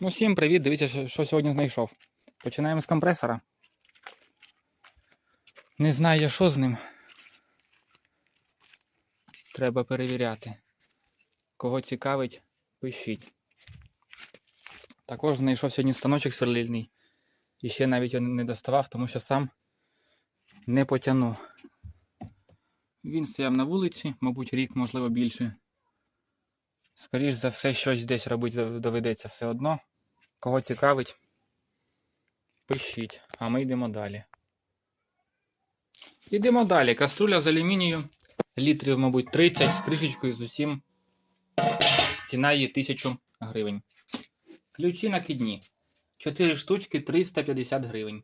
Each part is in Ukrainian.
Ну, всім привіт, дивіться, що- сьогодні знайшов. Починаємо з компресора. Не знаю я, що з ним. Треба перевіряти. Кого цікавить, пишіть. Також знайшов сьогодні станочок сверлильний. І ще навіть його не доставав, тому що сам не потягну. Він стояв на вулиці, мабуть, рік, можливо, більше. Скоріш за все, щось десь робити доведеться все одно. Кого цікавить, пишіть, а ми йдемо далі. Йдемо далі. Каструля з алюмінію. Літрів, мабуть, 30 з кришечкою з усім. Ціна її 1000 гривень. Ключі накидні. 4 штучки 350 гривень.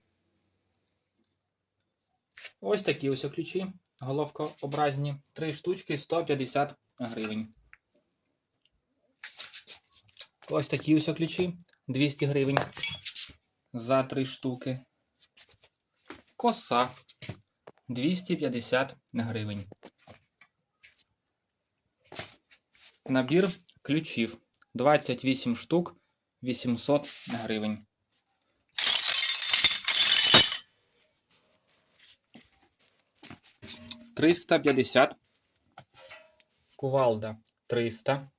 Ось такі ось ключі. Головкообразні. 3 штучки 150 гривень. Ось такі ось ключі. 200 гривень за 3 штуки. Коса 250 гривень. Набір ключів 28 штук 800 гривень. Триста п'ятдесят. Кувалда 300.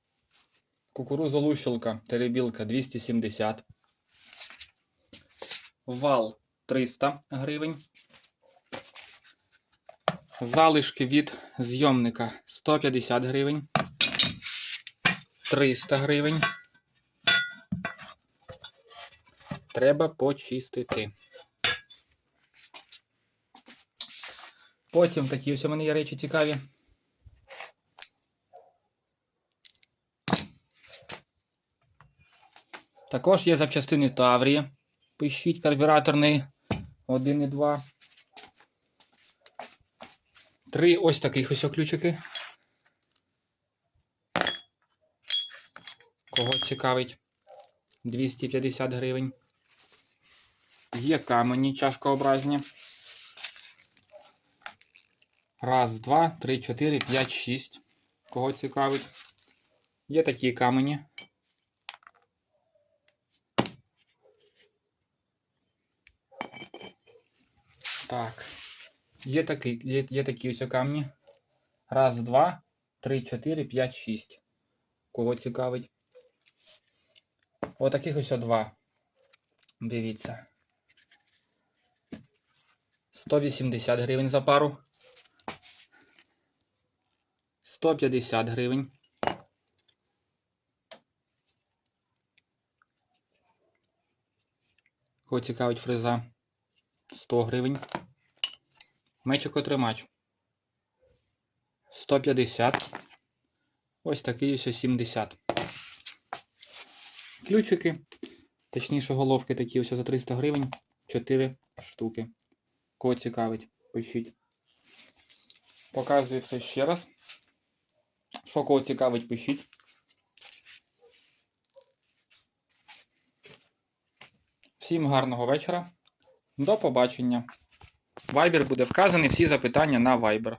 Кукурузолущилка, теребілка 270. Вал 300 гривень. Залишки від зйомника 150 гривень. 300 гривень. Треба почистити. Потім такі ось у мене є речі цікаві. Також є запчастини Таврії. Пишіть карбюраторний 1 і 2. Три ось таких ось ключики. Кого цікавить? 250 гривень. Є камені чашкообразні. Раз, два, три, чотири, п'ять, шість. Кого цікавить? Є такі камені. Так. Є такі, є, є такі ось камні. Раз, два, три, чотири, п'ять, шість. Кого цікавить? Отаких ось два. Дивіться. 180 гривень за пару. 150 гривень. Кого цікавить фреза? 100 гривень. Мечикотримач. 150. Ось такий ось 70. Ключики. Точніше, головки такі ось за 300 гривень. 4 штуки. Кого цікавить, пишіть. Показую все ще раз. Що кого цікавить, пишіть. Всім гарного вечора. До побачення. Вайбер буде вказаний всі запитання на Viber.